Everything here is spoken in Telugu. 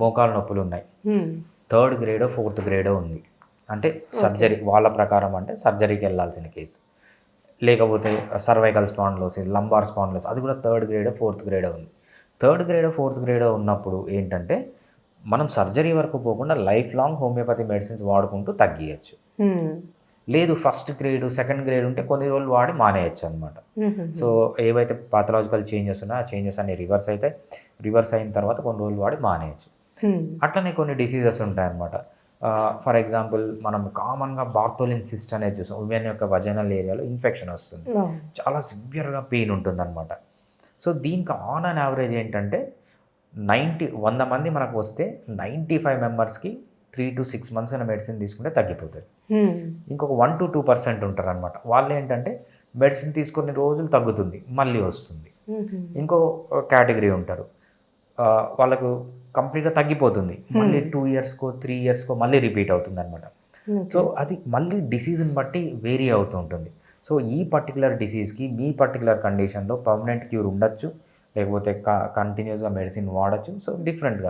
మోకాలు నొప్పులు ఉన్నాయి. థర్డ్ గ్రేడో ఫోర్త్ గ్రేడో ఉంది అంటే సర్జరీ వాళ్ళ ప్రకారం అంటే సర్జరీకి వెళ్ళాల్సిన కేసు లేకపోతే సర్వైకల్ స్పాండ్లోసిస్ లంబార్ స్పాండ్లోసిస్ అది కూడా థర్డ్ గ్రేడో ఫోర్త్ గ్రేడో ఉంది థర్డ్ గ్రేడో ఫోర్త్ గ్రేడో ఉన్నప్పుడు ఏంటంటే మనం సర్జరీ వరకు పోకుండా లైఫ్ లాంగ్ హోమియోపతి మెడిసిన్స్ వాడుకుంటూ తగ్గియచ్చు. లేదు ఫస్ట్ గ్రేడ్ సెకండ్ గ్రేడ్ ఉంటే కొన్ని రోజులు వాడి మానేయచ్చు అనమాట. సో ఏవైతే పాథలాజికల్ చేంజెస్ ఉన్నాయో ఆ చేంజెస్ అన్ని రివర్స్ అయితే రివర్స్ అయిన తర్వాత కొన్ని రోజులు వాడి మానేయచ్చు. అట్లనే కొన్ని డిసీజెస్ ఉంటాయన్నమాట. ఫర్ ఎగ్జాంపుల్ మనం కామన్గా బార్తోలిన్ సిస్ట్ అనేది చూసాం. ఉమెన్ యొక్క వజనల్ ఏరియాలో ఇన్ఫెక్షన్ వస్తుంది. చాలా సివియర్గా పెయిన్ ఉంటుందన్నమాట. సో దీనికి ఆన్ అండ్ యావరేజ్ ఏంటంటే నైంటీ వంద మంది మనకు వస్తే నైంటీ ఫైవ్ మెంబర్స్కి త్రీ టు సిక్స్ మంత్స్ అయిన మెడిసిన్ తీసుకుంటే తగ్గిపోతుంది. హ్మ్. ఇంకొక వన్ టు టూ పర్సెంట్ ఉంటారు అనమాట వాళ్ళు ఏంటంటే మెడిసిన్ తీసుకునే రోజులు తగ్గుతుంది మళ్ళీ వస్తుంది. హ్మ్. ఇంకో కేటగిరీ ఉంటారు. వాళ్ళకు కంప్లీట్గా తగ్గిపోతుంది. మళ్ళీ టూ ఇయర్స్కో త్రీ ఇయర్స్కో మళ్ళీ రిపీట్ అవుతుంది అనమాట సో అది మళ్ళీ డిసీజ్ని బట్టి వేరీ అవుతూ ఉంటుంది. సో ఈ పర్టికులర్ డిసీజ్కి మీ పర్టికులర్ కండిషన్లో పర్మనెంట్ క్యూర్ ఉండొచ్చు. లేకపోతే కంటిన్యూస్గా మెడిసిన్ వాడచ్చు. సో డిఫరెంట్గా.